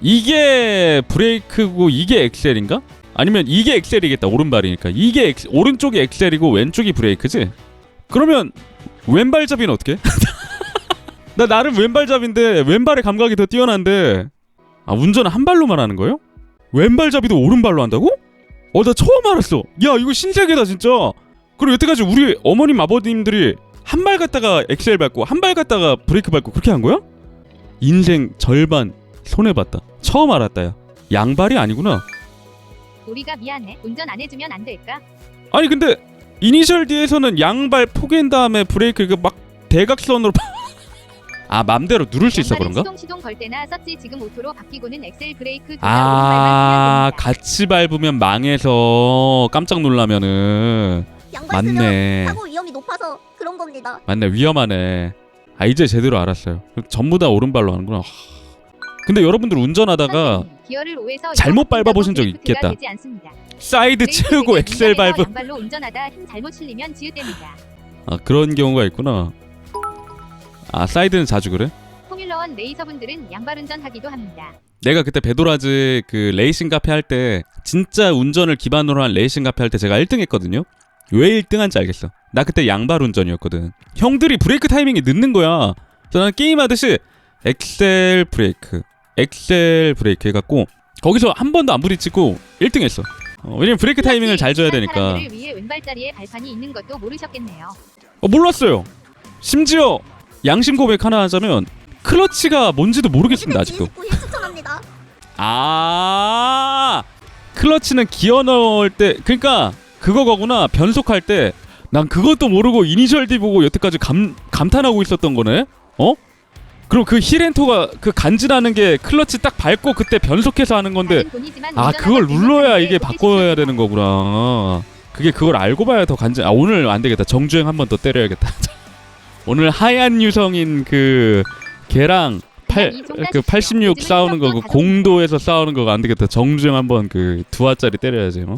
이게 브레이크고 이게 엑셀인가? 아니면 이게 엑셀이겠다 오른발이니까 이게 엑, 오른쪽이 엑셀이고 왼쪽이 브레이크지? 그러면 왼발잡이는 어떻게? 나 나름 왼발잡인데 왼발의 감각이 더 뛰어난데 아 운전은 한 발로만 하는 거예요? 왼발잡이도 오른발로 한다고? 어 나 처음 알았어 야 이거 신세계다 진짜 그리고 여태까지 우리 어머님 아버님들이 한 발 갔다가 엑셀 밟고 한 발 갔다가 브레이크 밟고 그렇게 한 거야? 인생 절반 손해봤다 처음 알았다 야 양발이 아니구나 우리가 미안해. 운전 안 해주면 안 될까? 아니 근데 이니셜 D에서는 양발 포개인 다음에 브레이크 그막 대각선으로 아 맘대로 누를 수 있어 그런가? 시동 시동 걸 때나 썼지 지금 오토로 바뀌고는 엑셀 브레이크 아. 같이 밟으면 망해서 깜짝 놀라면은 맞네 사고 위험이 높아서 그런 겁니다. 맞네 위험하네 아 이제 제대로 알았어요 전부 다 오른발로 하는구나 하. 근데 여러분들 운전하다가 선생님, 기어를 5에서 잘못 밟아 보신 적 브레이크가 있겠다. 사이드 채우고 브레이크 엑셀 밟은. 아 그런 경우가 있구나 아 사이드는 자주 그래? 포뮬러원 레이서분들은 양발 운전하기도 합니다. 내가 그때 베도라즈 그 레이싱 카페 할 때 진짜 운전을 기반으로 한 레이싱 카페 할 때 제가 1등 했거든요. 왜 1등한지 알겠어. 나 그때 양발 운전이었거든. 형들이 브레이크 타이밍이 늦는 거야. 그래서 나는 게임 하듯이 엑셀 브레이크, 엑셀 브레이크 해갖고 거기서 한 번도 안 부딪히고 1등 했어. 어, 왜냐면 브레이크 타이밍을 잘 줘야 되니까. 사람들을 위해 왼발자리에 발판이 있는 것도 모르셨겠네요. 어, 몰랐어요. 심지어 양심 고백 하나 하자면 클러치가 뭔지도 모르겠습니다 아직도. 99일 추천합니다. 아 클러치는 기어 넣을 때 그러니까 그거 거구나 변속할 때 난 그것도 모르고 이니셜 D 보고 여태까지 감 감탄하고 있었던 거네 어 그럼 그 힐앤토가 그 간지나는 게 클러치 딱 밟고 그때 변속해서 하는 건데 아 그걸 눌러야 이게 바꿔야? 되는 거구나 그게 그걸 알고 봐야 더 간지 아 오늘 안 되겠다 정주행 한 번 더 때려야겠다 오늘 하얀 유성인 그 걔랑 팔, 그냥 이 종가 그 주세요. 86 요즘은 싸우는 거그 트럭도 자동- 공도에서 싸우는 거가 안 되겠다 정주행 한번 그 두 화짜리 때려야지 어?